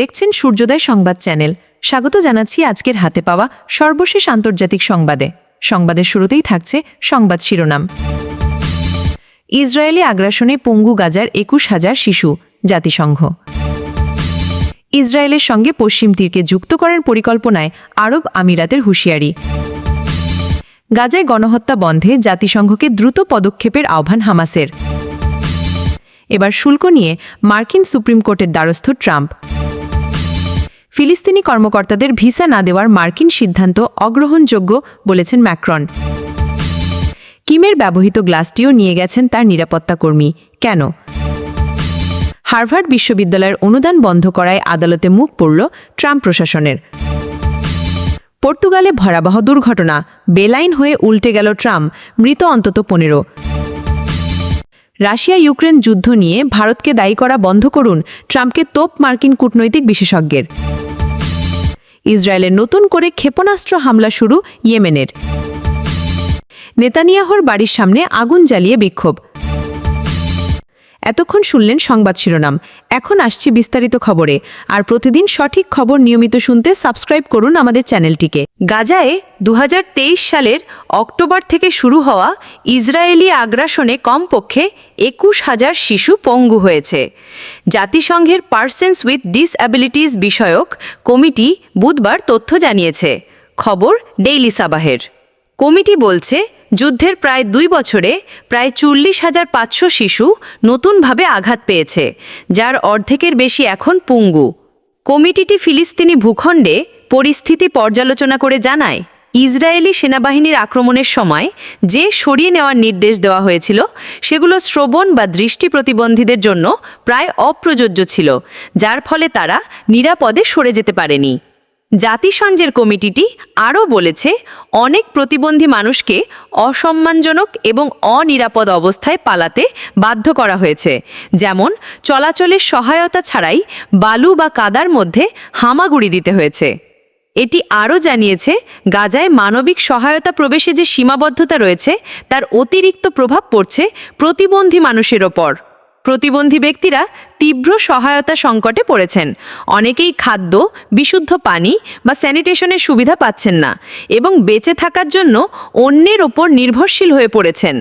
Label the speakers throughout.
Speaker 1: দেখছেন সূর্যোদয় সংবাদ চ্যানেল স্বাগত জানাচ্ছি আজকের হাতে পাওয়া সর্বশেষ আন্তর্জাতিক সংবাদে সংবাদের শুরুতেই থাকছে সংবাদ শিরোনাম ইসরায়েলি আগ্রাসনে পঙ্গু গাজার একুশ হাজার শিশু জাতিসংঘ ইসরায়েলের সঙ্গে পশ্চিম তীরকে যুক্ত করার পরিকল্পনায় আরব আমিরাতের হুঁশিয়ারি গাজায় গণহত্যা বন্ধে জাতিসংঘকে দ্রুত পদক্ষেপের আহ্বান হামাসের এবার শুল্ক নিয়ে মার্কিন সুপ্রিম কোর্টের দ্বারস্থ ট্রাম্প ফিলিস্তিনি কর্মকর্তাদের ভিসা না দেওয়ার মার্কিন সিদ্ধান্ত অগ্রহণযোগ্য বলেছেন ম্যাক্রন কিমের ব্যবহৃত গ্লাসটিও নিয়ে গেছেন তার নিরাপত্তা কর্মী কেন হার্ভার্ড বিশ্ববিদ্যালয়ের অনুদান বন্ধ করায় আদালতে মুখ পড়ল ট্রাম্প প্রশাসনের পর্তুগালে ভয়াবহ দুর্ঘটনা বেলাইন হয়ে উল্টে গেল ট্রাম মৃত অন্তত পনেরো রাশিয়া ইউক্রেন যুদ্ধ নিয়ে ভারতকে দায়ী করা বন্ধ করুন ট্রাম্পকে তোপ মার্কিন কূটনৈতিক বিশেষজ্ঞের ইসরায়েলের নতুন করে ক্ষেপণাস্ত্র হামলা শুরু ইয়েমেনের নেতানিয়াহর বাড়ির সামনে আগুন জ্বালিয়ে বিক্ষোভ এতক্ষণ শুনলেন সংবাদ শিরোনাম এখন আসছি বিস্তারিত খবরে আর প্রতিদিন সঠিক খবর নিয়মিত শুনতে সাবস্ক্রাইব করুন আমাদের চ্যানেলটিকে
Speaker 2: গাজায় দু সালের অক্টোবর থেকে শুরু হওয়া ইসরায়েলি আগ্রাসনে কমপক্ষে একুশ হাজার শিশু পঙ্গু হয়েছে জাতিসংঘের পার্সেন্স উইথ ডিসঅ্যাবিলিটিস বিষয়ক কমিটি বুধবার তথ্য জানিয়েছে খবর ডেইলি সাবাহের কমিটি বলছে যুদ্ধের প্রায় দুই বছরে প্রায় চল্লিশ হাজার পাঁচশো শিশু নতুনভাবে আঘাত পেয়েছে যার অর্ধেকের বেশি এখন পুঙ্গু কমিটিটি ফিলিস্তিনি ভূখণ্ডে পরিস্থিতি পর্যালোচনা করে জানায় ইসরায়েলি সেনাবাহিনীর আক্রমণের সময় যে সরিয়ে নেওয়ার নির্দেশ দেওয়া হয়েছিল সেগুলো শ্রবণ বা দৃষ্টি প্রতিবন্ধীদের জন্য প্রায় অপ্রযোজ্য ছিল যার ফলে তারা নিরাপদে সরে যেতে পারেনি জাতিসংঘের কমিটিটি আরও বলেছে অনেক প্রতিবন্ধী মানুষকে অসম্মানজনক এবং অনিরাপদ অবস্থায় পালাতে বাধ্য করা হয়েছে যেমন চলাচলের সহায়তা ছাড়াই বালু বা কাদার মধ্যে হামাগুড়ি দিতে হয়েছে এটি আরও জানিয়েছে গাজায় মানবিক সহায়তা প্রবেশে যে সীমাবদ্ধতা রয়েছে তার অতিরিক্ত প্রভাব পড়ছে প্রতিবন্ধী মানুষের ওপর প্রতিবন্ধী ব্যক্তিরা তীব্র সহায়তা সংকটে পড়েছেন অনেকেই খাদ্য বিশুদ্ধ পানি বা স্যানিটেশনের সুবিধা পাচ্ছেন না এবং বেঁচে থাকার জন্য অন্যের ওপর নির্ভরশীল হয়ে পড়েছেন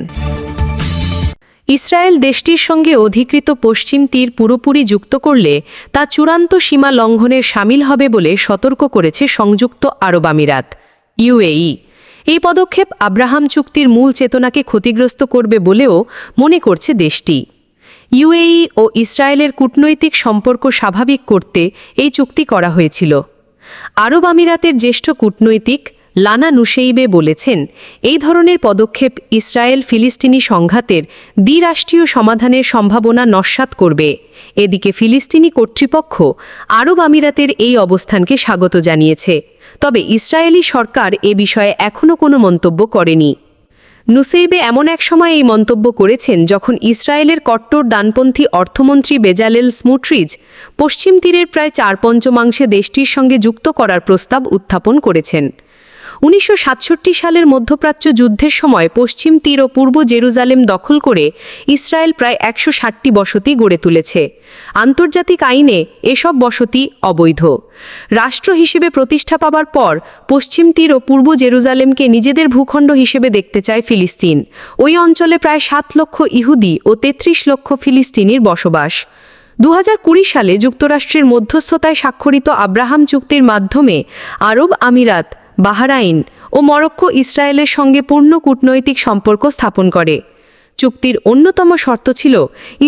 Speaker 2: ইসরায়েল দেশটির সঙ্গে অধিকৃত পশ্চিম তীর পুরোপুরি যুক্ত করলে তা চূড়ান্ত সীমা লঙ্ঘনের সামিল হবে বলে সতর্ক করেছে সংযুক্ত আরব আমিরাত ইউএই এই পদক্ষেপ আব্রাহাম চুক্তির মূল চেতনাকে ক্ষতিগ্রস্ত করবে বলেও মনে করছে দেশটি ইউএই ও ইসরায়েলের কূটনৈতিক সম্পর্ক স্বাভাবিক করতে এই চুক্তি করা হয়েছিল আরব আমিরাতের জ্যেষ্ঠ কূটনৈতিক লানা নুসেইবে বলেছেন এই ধরনের পদক্ষেপ ইসরায়েল ফিলিস্তিনি সংঘাতের দ্বিরাষ্ট্রীয় সমাধানের সম্ভাবনা নস্বাত করবে এদিকে ফিলিস্তিনি কর্তৃপক্ষ আরব আমিরাতের এই অবস্থানকে স্বাগত জানিয়েছে তবে ইসরায়েলি সরকার এ বিষয়ে এখনও কোনো মন্তব্য করেনি নুসেইবে এমন এক সময় এই মন্তব্য করেছেন যখন ইসরায়েলের কট্টর ডানপন্থী অর্থমন্ত্রী বেজালেল স্মুট্রিজ পশ্চিম তীরের প্রায় চার পঞ্চমাংশে দেশটির সঙ্গে যুক্ত করার প্রস্তাব উত্থাপন করেছেন উনিশশো সালের মধ্যপ্রাচ্য যুদ্ধের সময় পশ্চিম তীর ও পূর্ব জেরুজালেম দখল করে ইসরায়েল প্রায় একশো ষাটটি বসতি গড়ে তুলেছে আন্তর্জাতিক আইনে এসব বসতি অবৈধ রাষ্ট্র হিসেবে প্রতিষ্ঠা পাবার পর পশ্চিম তীর ও পূর্ব জেরুজালেমকে নিজেদের ভূখণ্ড হিসেবে দেখতে চায় ফিলিস্তিন ওই অঞ্চলে প্রায় সাত লক্ষ ইহুদি ও ৩৩ লক্ষ ফিলিস্তিনির বসবাস দু সালে যুক্তরাষ্ট্রের মধ্যস্থতায় স্বাক্ষরিত আব্রাহাম চুক্তির মাধ্যমে আরব আমিরাত বাহারাইন ও মরক্কো ইসরায়েলের সঙ্গে পূর্ণ কূটনৈতিক সম্পর্ক স্থাপন করে চুক্তির অন্যতম শর্ত ছিল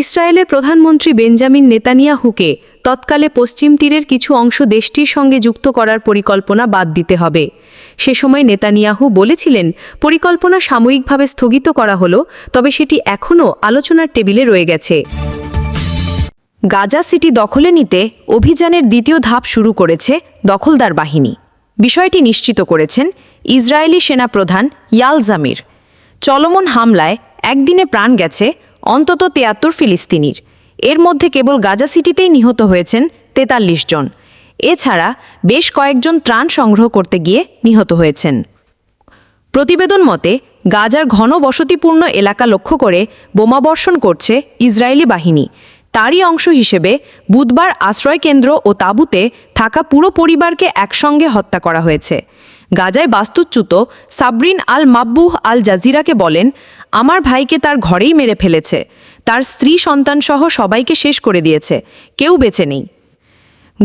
Speaker 2: ইসরায়েলের প্রধানমন্ত্রী বেঞ্জামিন নেতানিয়াহুকে তৎকালে পশ্চিম তীরের কিছু অংশ দেশটির সঙ্গে যুক্ত করার পরিকল্পনা বাদ দিতে হবে সে সময় নেতানিয়াহু বলেছিলেন পরিকল্পনা সাময়িকভাবে স্থগিত করা হলো তবে সেটি এখনও আলোচনার টেবিলে রয়ে গেছে গাজা সিটি দখলে নিতে অভিযানের দ্বিতীয় ধাপ শুরু করেছে দখলদার বাহিনী বিষয়টি নিশ্চিত করেছেন ইসরায়েলি সেনা প্রধান ইয়াল জামির চলমন হামলায় একদিনে প্রাণ গেছে অন্তত তিয়াত্তর ফিলিস্তিনির এর মধ্যে কেবল গাজা সিটিতেই নিহত হয়েছেন তেতাল্লিশ জন এছাড়া বেশ কয়েকজন ত্রাণ সংগ্রহ করতে গিয়ে নিহত হয়েছেন প্রতিবেদন মতে গাজার ঘন বসতিপূর্ণ এলাকা লক্ষ্য করে বোমাবর্ষণ করছে ইসরায়েলি বাহিনী তারই অংশ হিসেবে বুধবার আশ্রয়কেন্দ্র ও তাঁবুতে থাকা পুরো পরিবারকে একসঙ্গে হত্যা করা হয়েছে গাজায় বাস্তুচ্যুত সাবরিন আল মাব্বুহ আল জাজিরাকে বলেন আমার ভাইকে তার ঘরেই মেরে ফেলেছে তার স্ত্রী সন্তানসহ সবাইকে শেষ করে দিয়েছে কেউ বেছে নেই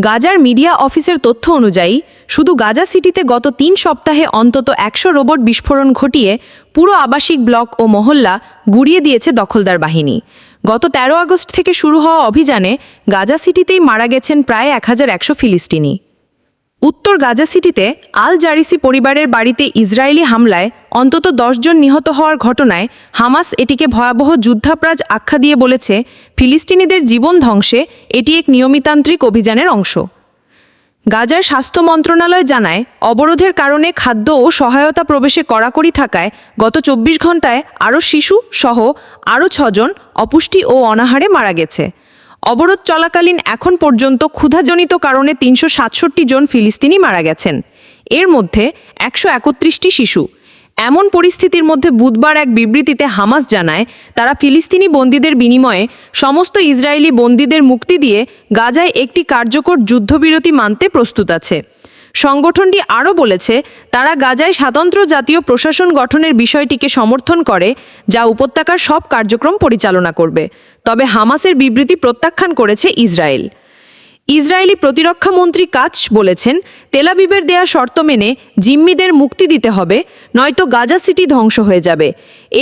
Speaker 2: গাজার মিডিয়া অফিসের তথ্য অনুযায়ী শুধু গাজা সিটিতে গত তিন সপ্তাহে অন্তত একশো রোবট বিস্ফোরণ ঘটিয়ে পুরো আবাসিক ব্লক ও মহল্লা গুড়িয়ে দিয়েছে দখলদার বাহিনী গত ১৩ আগস্ট থেকে শুরু হওয়া অভিযানে গাজা সিটিতেই মারা গেছেন প্রায় এক হাজার একশো ফিলিস্তিনি উত্তর গাজা সিটিতে আল জারিসি পরিবারের বাড়িতে ইসরায়েলি হামলায় অন্তত দশজন নিহত হওয়ার ঘটনায় হামাস এটিকে ভয়াবহ যুদ্ধাপরাজ আখ্যা দিয়ে বলেছে ফিলিস্তিনিদের জীবন ধ্বংসে এটি এক নিয়মিতান্ত্রিক অভিযানের অংশ গাজার স্বাস্থ্য মন্ত্রণালয় জানায় অবরোধের কারণে খাদ্য ও সহায়তা প্রবেশে কড়াকড়ি থাকায় গত চব্বিশ ঘন্টায় আরও শিশু সহ আরও ছজন অপুষ্টি ও অনাহারে মারা গেছে অবরোধ চলাকালীন এখন পর্যন্ত ক্ষুধাজনিত কারণে তিনশো সাতষট্টি জন ফিলিস্তিনি মারা গেছেন এর মধ্যে একশো একত্রিশটি শিশু এমন পরিস্থিতির মধ্যে বুধবার এক বিবৃতিতে হামাস জানায় তারা ফিলিস্তিনি বন্দীদের বিনিময়ে সমস্ত ইসরায়েলি বন্দীদের মুক্তি দিয়ে গাজায় একটি কার্যকর যুদ্ধবিরতি মানতে প্রস্তুত আছে সংগঠনটি আরও বলেছে তারা গাজায় স্বাতন্ত্র জাতীয় প্রশাসন গঠনের বিষয়টিকে সমর্থন করে যা উপত্যকার সব কার্যক্রম পরিচালনা করবে তবে হামাসের বিবৃতি প্রত্যাখ্যান করেছে ইসরায়েল ইসরায়েলি প্রতিরক্ষামন্ত্রী কাচ বলেছেন তেলাবিবের দেয়া শর্ত মেনে জিম্মিদের মুক্তি দিতে হবে নয়তো গাজা সিটি ধ্বংস হয়ে যাবে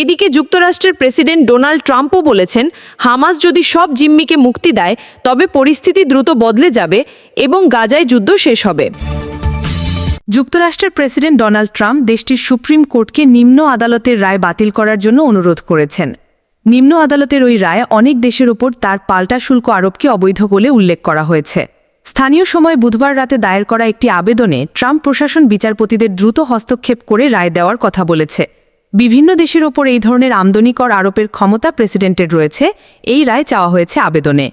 Speaker 2: এদিকে যুক্তরাষ্ট্রের প্রেসিডেন্ট ডোনাল্ড ট্রাম্পও বলেছেন হামাস যদি সব জিম্মিকে মুক্তি দেয় তবে পরিস্থিতি দ্রুত বদলে যাবে এবং গাজায় যুদ্ধ শেষ হবে যুক্তরাষ্ট্রের প্রেসিডেন্ট ডোনাল্ড ট্রাম্প দেশটির সুপ্রিম কোর্টকে নিম্ন আদালতের রায় বাতিল করার জন্য অনুরোধ করেছেন নিম্ন আদালতের ওই রায় অনেক দেশের ওপর তার পাল্টা শুল্ক আরোপকে অবৈধ বলে উল্লেখ করা হয়েছে স্থানীয় সময় বুধবার রাতে দায়ের করা একটি আবেদনে ট্রাম্প প্রশাসন বিচারপতিদের দ্রুত হস্তক্ষেপ করে রায় দেওয়ার কথা বলেছে বিভিন্ন দেশের ওপর এই ধরনের আমদানি কর আরোপের ক্ষমতা প্রেসিডেন্টের রয়েছে এই রায় চাওয়া হয়েছে আবেদনে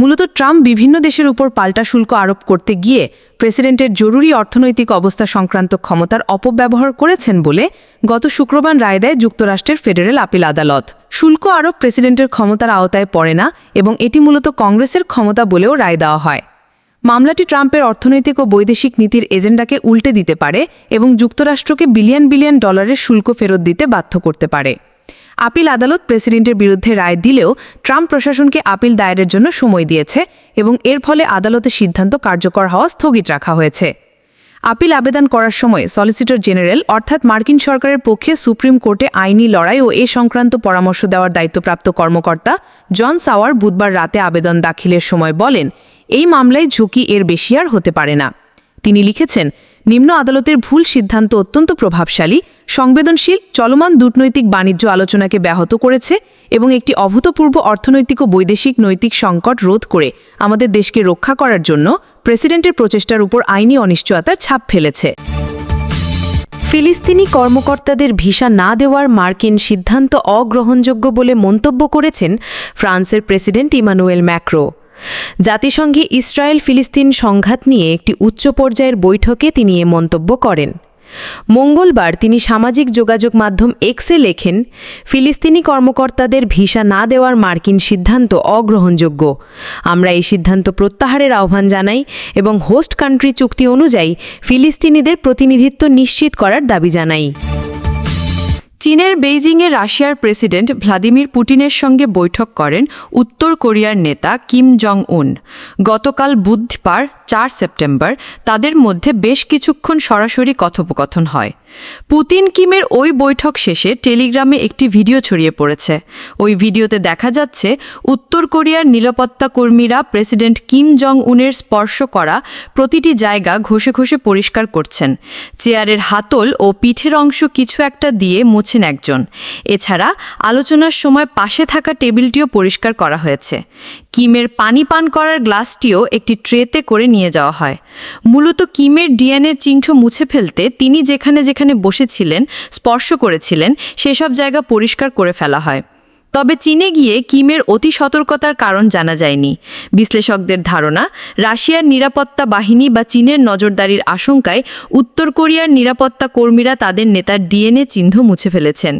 Speaker 2: মূলত ট্রাম্প বিভিন্ন দেশের উপর পাল্টা শুল্ক আরোপ করতে গিয়ে প্রেসিডেন্টের জরুরি অর্থনৈতিক অবস্থা সংক্রান্ত ক্ষমতার অপব্যবহার করেছেন বলে গত শুক্রবার রায় দেয় যুক্তরাষ্ট্রের ফেডারেল আপিল আদালত শুল্ক আরোপ প্রেসিডেন্টের ক্ষমতার আওতায় পড়ে না এবং এটি মূলত কংগ্রেসের ক্ষমতা বলেও রায় দেওয়া হয় মামলাটি ট্রাম্পের অর্থনৈতিক ও বৈদেশিক নীতির এজেন্ডাকে উল্টে দিতে পারে এবং যুক্তরাষ্ট্রকে বিলিয়ন বিলিয়ন ডলারের শুল্ক ফেরত দিতে বাধ্য করতে পারে আপিল আদালত প্রেসিডেন্টের বিরুদ্ধে রায় দিলেও ট্রাম্প প্রশাসনকে আপিল দায়েরের জন্য সময় দিয়েছে এবং এর ফলে আদালতের সিদ্ধান্ত কার্যকর হওয়া স্থগিত রাখা হয়েছে আপিল আবেদন করার সময় সলিসিটর জেনারেল অর্থাৎ মার্কিন সরকারের পক্ষে সুপ্রিম কোর্টে আইনি লড়াই ও এ সংক্রান্ত পরামর্শ দেওয়ার দায়িত্বপ্রাপ্ত কর্মকর্তা জন সাওয়ার বুধবার রাতে আবেদন দাখিলের সময় বলেন এই মামলায় ঝুঁকি এর বেশি আর হতে পারে না তিনি লিখেছেন নিম্ন আদালতের ভুল সিদ্ধান্ত অত্যন্ত প্রভাবশালী সংবেদনশীল চলমান দুর্নৈতিক বাণিজ্য আলোচনাকে ব্যাহত করেছে এবং একটি অভূতপূর্ব অর্থনৈতিক ও বৈদেশিক নৈতিক সংকট রোধ করে আমাদের দেশকে রক্ষা করার জন্য প্রেসিডেন্টের প্রচেষ্টার উপর আইনি অনিশ্চয়তার ছাপ ফেলেছে ফিলিস্তিনি কর্মকর্তাদের ভিসা না দেওয়ার মার্কিন সিদ্ধান্ত অগ্রহণযোগ্য বলে মন্তব্য করেছেন ফ্রান্সের প্রেসিডেন্ট ইমানুয়েল ম্যাক্রো জাতিসংঘে ইসরায়েল ফিলিস্তিন সংঘাত নিয়ে একটি উচ্চ পর্যায়ের বৈঠকে তিনি এ মন্তব্য করেন মঙ্গলবার তিনি সামাজিক যোগাযোগ মাধ্যম এক্সে লেখেন ফিলিস্তিনি কর্মকর্তাদের ভিসা না দেওয়ার মার্কিন সিদ্ধান্ত অগ্রহণযোগ্য আমরা এই সিদ্ধান্ত প্রত্যাহারের আহ্বান জানাই এবং হোস্ট কান্ট্রি চুক্তি অনুযায়ী ফিলিস্তিনিদের প্রতিনিধিত্ব নিশ্চিত করার দাবি জানাই চীনের বেইজিংয়ে রাশিয়ার প্রেসিডেন্ট ভ্লাদিমির পুটিনের সঙ্গে বৈঠক করেন উত্তর কোরিয়ার নেতা কিম জং উন গতকাল বুধবার চার সেপ্টেম্বর তাদের মধ্যে বেশ কিছুক্ষণ সরাসরি কথোপকথন হয় পুতিন কিমের ওই বৈঠক শেষে টেলিগ্রামে একটি ভিডিও ছড়িয়ে পড়েছে ওই ভিডিওতে দেখা যাচ্ছে উত্তর কোরিয়ার নিরাপত্তা কর্মীরা প্রেসিডেন্ট কিম জং উনের স্পর্শ করা প্রতিটি জায়গা ঘষে ঘষে পরিষ্কার করছেন চেয়ারের হাতল ও পিঠের অংশ কিছু একটা দিয়ে মুছে করছেন একজন এছাড়া আলোচনার সময় পাশে থাকা টেবিলটিও পরিষ্কার করা হয়েছে কিমের পানি পান করার গ্লাসটিও একটি ট্রেতে করে নিয়ে যাওয়া হয় মূলত কিমের ডিএনএর চিংঠ মুছে ফেলতে তিনি যেখানে যেখানে বসেছিলেন স্পর্শ করেছিলেন সেসব জায়গা পরিষ্কার করে ফেলা হয় তবে চীনে গিয়ে কিমের অতি সতর্কতার কারণ জানা যায়নি বিশ্লেষকদের ধারণা রাশিয়ার নিরাপত্তা বাহিনী বা চীনের নজরদারির আশঙ্কায় উত্তর কোরিয়ার নিরাপত্তা কর্মীরা তাদের নেতার ডিএনএ চিহ্ন মুছে ফেলেছেন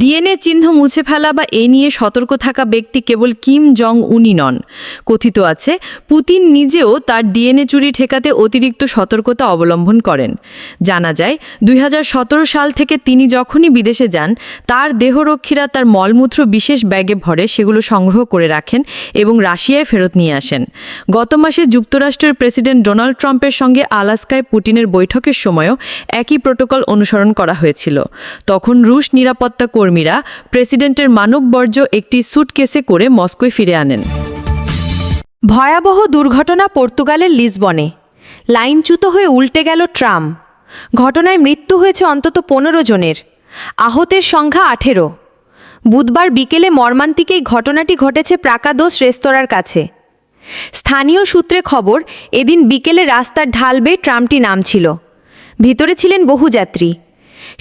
Speaker 2: ডিএনএ চিহ্ন মুছে ফেলা বা এ নিয়ে সতর্ক থাকা ব্যক্তি কেবল কিম জং উনি নন কথিত আছে পুতিন নিজেও তার ডিএনএ চুরি ঠেকাতে অতিরিক্ত সতর্কতা অবলম্বন করেন জানা যায় দুই সাল থেকে তিনি যখনই বিদেশে যান তার দেহরক্ষীরা তার মলমূত্র বিশ্ব বিশেষ ব্যাগে ভরে সেগুলো সংগ্রহ করে রাখেন এবং রাশিয়ায় ফেরত নিয়ে আসেন গত মাসে যুক্তরাষ্ট্রের প্রেসিডেন্ট ডোনাল্ড ট্রাম্পের সঙ্গে আলাস্কায় পুটিনের বৈঠকের সময়ও একই প্রোটোকল অনুসরণ করা হয়েছিল তখন রুশ নিরাপত্তা কর্মীরা প্রেসিডেন্টের মানব বর্জ্য একটি সুটকেসে করে মস্কোয় ফিরে আনেন ভয়াবহ দুর্ঘটনা পর্তুগালের লিসবনে লাইনচ্যুত হয়ে উল্টে গেল ট্রাম ঘটনায় মৃত্যু হয়েছে অন্তত পনেরো জনের আহতের সংখ্যা আঠেরো বুধবার বিকেলে মর্মান্তিক এই ঘটনাটি ঘটেছে প্রাকাদোষ রেস্তোরাঁর কাছে স্থানীয় সূত্রে খবর এদিন বিকেলে রাস্তার ঢাল বেয়ে ট্রামটি নামছিল ভিতরে ছিলেন বহু যাত্রী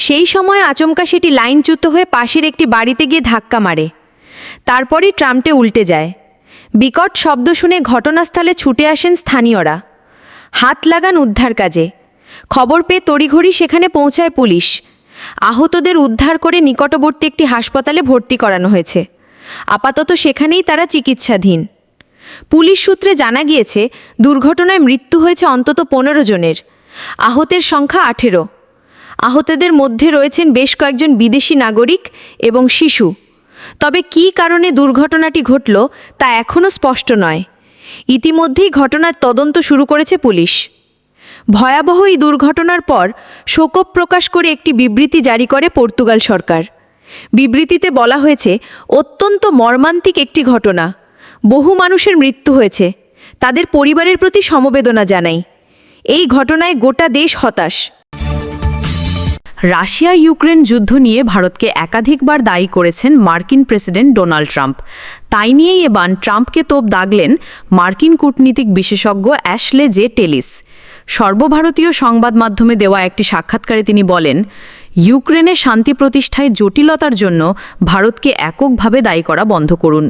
Speaker 2: সেই সময় আচমকা সেটি লাইনচ্যুত হয়ে পাশের একটি বাড়িতে গিয়ে ধাক্কা মারে তারপরই ট্রামটে উল্টে যায় বিকট শব্দ শুনে ঘটনাস্থলে ছুটে আসেন স্থানীয়রা হাত লাগান উদ্ধার কাজে খবর পেয়ে তড়িঘড়ি সেখানে পৌঁছায় পুলিশ আহতদের উদ্ধার করে নিকটবর্তী একটি হাসপাতালে ভর্তি করানো হয়েছে আপাতত সেখানেই তারা চিকিৎসাধীন পুলিশ সূত্রে জানা গিয়েছে দুর্ঘটনায় মৃত্যু হয়েছে অন্তত পনেরো জনের আহতের সংখ্যা আঠেরো আহতদের মধ্যে রয়েছেন বেশ কয়েকজন বিদেশি নাগরিক এবং শিশু তবে কি কারণে দুর্ঘটনাটি ঘটল তা এখনও স্পষ্ট নয় ইতিমধ্যেই ঘটনার তদন্ত শুরু করেছে পুলিশ ভয়াবহ এই দুর্ঘটনার পর শোকপ প্রকাশ করে একটি বিবৃতি জারি করে পর্তুগাল সরকার বিবৃতিতে বলা হয়েছে অত্যন্ত মর্মান্তিক একটি ঘটনা বহু মানুষের মৃত্যু হয়েছে তাদের পরিবারের প্রতি সমবেদনা জানাই এই ঘটনায় গোটা দেশ হতাশ রাশিয়া ইউক্রেন যুদ্ধ নিয়ে ভারতকে একাধিকবার দায়ী করেছেন মার্কিন প্রেসিডেন্ট ডোনাল্ড ট্রাম্প তাই নিয়েই এবার ট্রাম্পকে তোপ দাগলেন মার্কিন কূটনীতিক বিশেষজ্ঞ অ্যাশলে জে টেলিস সর্বভারতীয় সংবাদ মাধ্যমে দেওয়া একটি সাক্ষাৎকারে তিনি বলেন ইউক্রেনে শান্তি প্রতিষ্ঠায় জটিলতার জন্য ভারতকে এককভাবে দায়ী করা বন্ধ করুন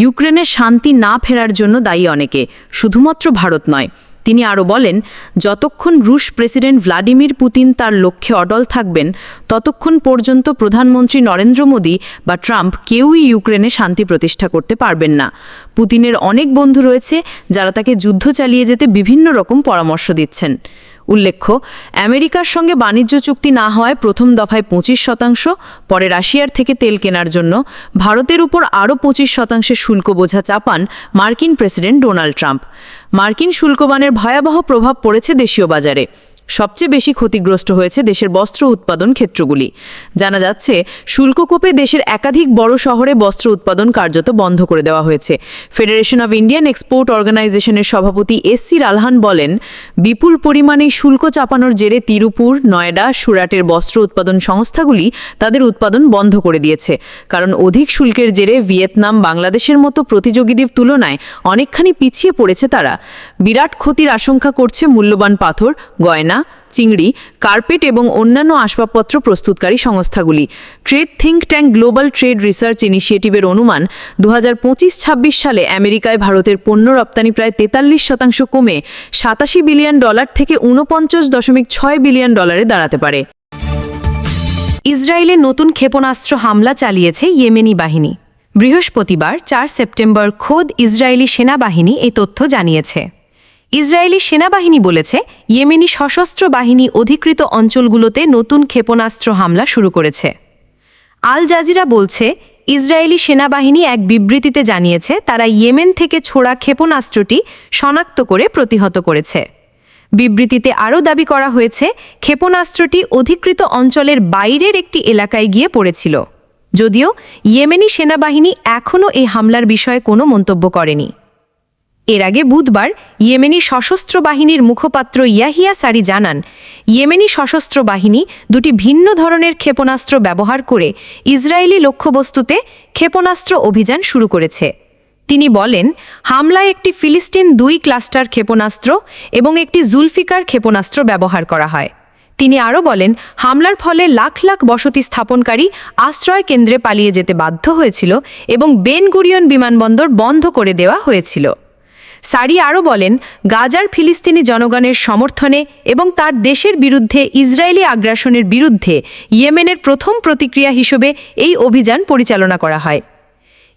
Speaker 2: ইউক্রেনে শান্তি না ফেরার জন্য দায়ী অনেকে শুধুমাত্র ভারত নয় তিনি আরও বলেন যতক্ষণ রুশ প্রেসিডেন্ট ভ্লাদিমির পুতিন তার লক্ষ্যে অডল থাকবেন ততক্ষণ পর্যন্ত প্রধানমন্ত্রী নরেন্দ্র মোদী বা ট্রাম্প কেউই ইউক্রেনে শান্তি প্রতিষ্ঠা করতে পারবেন না পুতিনের অনেক বন্ধু রয়েছে যারা তাকে যুদ্ধ চালিয়ে যেতে বিভিন্ন রকম পরামর্শ দিচ্ছেন উল্লেখ্য আমেরিকার সঙ্গে বাণিজ্য চুক্তি না হওয়ায় প্রথম দফায় পঁচিশ শতাংশ পরে রাশিয়ার থেকে তেল কেনার জন্য ভারতের উপর আরও পঁচিশ শতাংশে শুল্ক বোঝা চাপান মার্কিন প্রেসিডেন্ট ডোনাল্ড ট্রাম্প মার্কিন শুল্কবানের ভয়াবহ প্রভাব পড়েছে দেশীয় বাজারে সবচেয়ে বেশি ক্ষতিগ্রস্ত হয়েছে দেশের বস্ত্র উৎপাদন ক্ষেত্রগুলি জানা যাচ্ছে শুল্ককোপে দেশের একাধিক বড় শহরে বস্ত্র উৎপাদন কার্যত বন্ধ করে দেওয়া হয়েছে ফেডারেশন অব ইন্ডিয়ান এক্সপোর্ট অর্গানাইজেশনের সভাপতি এস সি রালহান বলেন বিপুল পরিমাণে শুল্ক চাপানোর জেরে তিরুপুর নয়ডা সুরাটের বস্ত্র উৎপাদন সংস্থাগুলি তাদের উৎপাদন বন্ধ করে দিয়েছে কারণ অধিক শুল্কের জেরে ভিয়েতনাম বাংলাদেশের মতো প্রতিযোগীদের তুলনায় অনেকখানি পিছিয়ে পড়েছে তারা বিরাট ক্ষতির আশঙ্কা করছে মূল্যবান পাথর গয়না চিংড়ি কার্পেট এবং অন্যান্য আসবাবপত্র প্রস্তুতকারী সংস্থাগুলি trade think tank global trade research ইনিশিয়েটিভের অনুমান দু হাজার সালে আমেরিকায় ভারতের পণ্য রপ্তানি প্রায় তেতাল্লিশ শতাংশ কমে সাতাশি বিলিয়ন ডলার থেকে ঊনপঞ্চাশ দশমিক ছয় বিলিয়ন ডলারে দাঁড়াতে পারে ইসরায়েলে নতুন ক্ষেপণাস্ত্র হামলা চালিয়েছে ইয়েমেনি বাহিনী বৃহস্পতিবার চার সেপ্টেম্বর খোদ ইসরায়েলি সেনাবাহিনী এই তথ্য জানিয়েছে ইসরায়েলি সেনাবাহিনী বলেছে ইয়েমেনি সশস্ত্র বাহিনী অধিকৃত অঞ্চলগুলোতে নতুন ক্ষেপণাস্ত্র হামলা শুরু করেছে আল জাজিরা বলছে ইসরায়েলি সেনাবাহিনী এক বিবৃতিতে জানিয়েছে তারা ইয়েমেন থেকে ছোড়া ক্ষেপণাস্ত্রটি শনাক্ত করে প্রতিহত করেছে বিবৃতিতে আরও দাবি করা হয়েছে ক্ষেপণাস্ত্রটি অধিকৃত অঞ্চলের বাইরের একটি এলাকায় গিয়ে পড়েছিল যদিও ইয়েমেনি সেনাবাহিনী এখনও এই হামলার বিষয়ে কোনো মন্তব্য করেনি এর আগে বুধবার ইয়েমেনি সশস্ত্র বাহিনীর মুখপাত্র ইয়াহিয়া সারি জানান ইয়েমেনি সশস্ত্র বাহিনী দুটি ভিন্ন ধরনের ক্ষেপণাস্ত্র ব্যবহার করে ইসরায়েলি লক্ষ্যবস্তুতে ক্ষেপণাস্ত্র অভিযান শুরু করেছে তিনি বলেন হামলায় একটি ফিলিস্তিন দুই ক্লাস্টার ক্ষেপণাস্ত্র এবং একটি জুলফিকার ক্ষেপণাস্ত্র ব্যবহার করা হয় তিনি আরও বলেন হামলার ফলে লাখ লাখ বসতি স্থাপনকারী আশ্রয় কেন্দ্রে পালিয়ে যেতে বাধ্য হয়েছিল এবং বেনগুরিয়ন বিমানবন্দর বন্ধ করে দেওয়া হয়েছিল সারি আরও বলেন গাজার ফিলিস্তিনি জনগণের সমর্থনে এবং তার দেশের বিরুদ্ধে ইসরায়েলি আগ্রাসনের বিরুদ্ধে ইয়েমেনের প্রথম প্রতিক্রিয়া হিসেবে এই অভিযান পরিচালনা করা হয়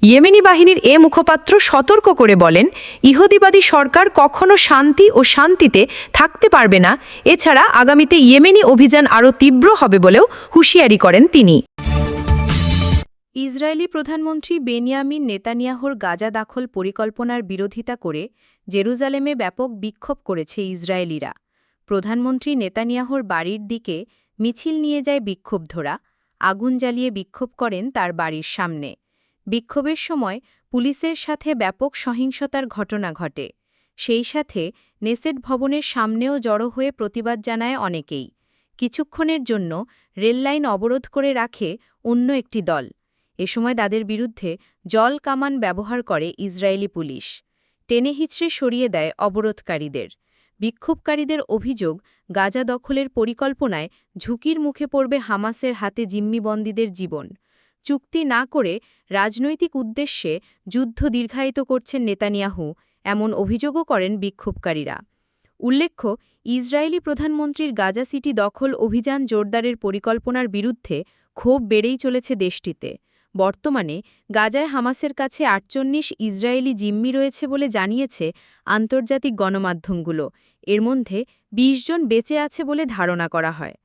Speaker 2: ইয়েমেনি বাহিনীর এ মুখপাত্র সতর্ক করে বলেন ইহুদিবাদী সরকার কখনো শান্তি ও শান্তিতে থাকতে পারবে না এছাড়া আগামীতে ইয়েমেনি অভিযান আরও তীব্র হবে বলেও হুঁশিয়ারি করেন তিনি ইসরায়েলি প্রধানমন্ত্রী বেনিয়ামিন নেতানিয়াহুর গাজা দাখল পরিকল্পনার বিরোধিতা করে জেরুজালেমে ব্যাপক বিক্ষোভ করেছে ইসরায়েলিরা প্রধানমন্ত্রী নেতানিয়াহুর বাড়ির দিকে মিছিল নিয়ে যায় বিক্ষুব্ধরা আগুন জ্বালিয়ে বিক্ষোভ করেন তার বাড়ির সামনে বিক্ষোভের সময় পুলিশের সাথে ব্যাপক সহিংসতার ঘটনা ঘটে সেই সাথে নেসেট ভবনের সামনেও জড়ো হয়ে প্রতিবাদ জানায় অনেকেই কিছুক্ষণের জন্য রেললাইন অবরোধ করে রাখে অন্য একটি দল এ সময় তাদের বিরুদ্ধে জল কামান ব্যবহার করে ইসরায়েলি পুলিশ টেনে হিচড়ে সরিয়ে দেয় অবরোধকারীদের বিক্ষোভকারীদের অভিযোগ গাজা দখলের পরিকল্পনায় ঝুঁকির মুখে পড়বে হামাসের হাতে জিম্মিবন্দীদের জীবন চুক্তি না করে রাজনৈতিক উদ্দেশ্যে যুদ্ধ দীর্ঘায়িত করছেন নেতানিয়াহু এমন অভিযোগও করেন বিক্ষোভকারীরা উল্লেখ্য ইসরায়েলি প্রধানমন্ত্রীর গাজা সিটি দখল অভিযান জোরদারের পরিকল্পনার বিরুদ্ধে ক্ষোভ বেড়েই চলেছে দেশটিতে বর্তমানে গাজায় হামাসের কাছে আটচল্লিশ ইসরায়েলি জিম্মি রয়েছে বলে জানিয়েছে আন্তর্জাতিক গণমাধ্যমগুলো এর মধ্যে ২০ জন বেঁচে আছে বলে ধারণা করা হয়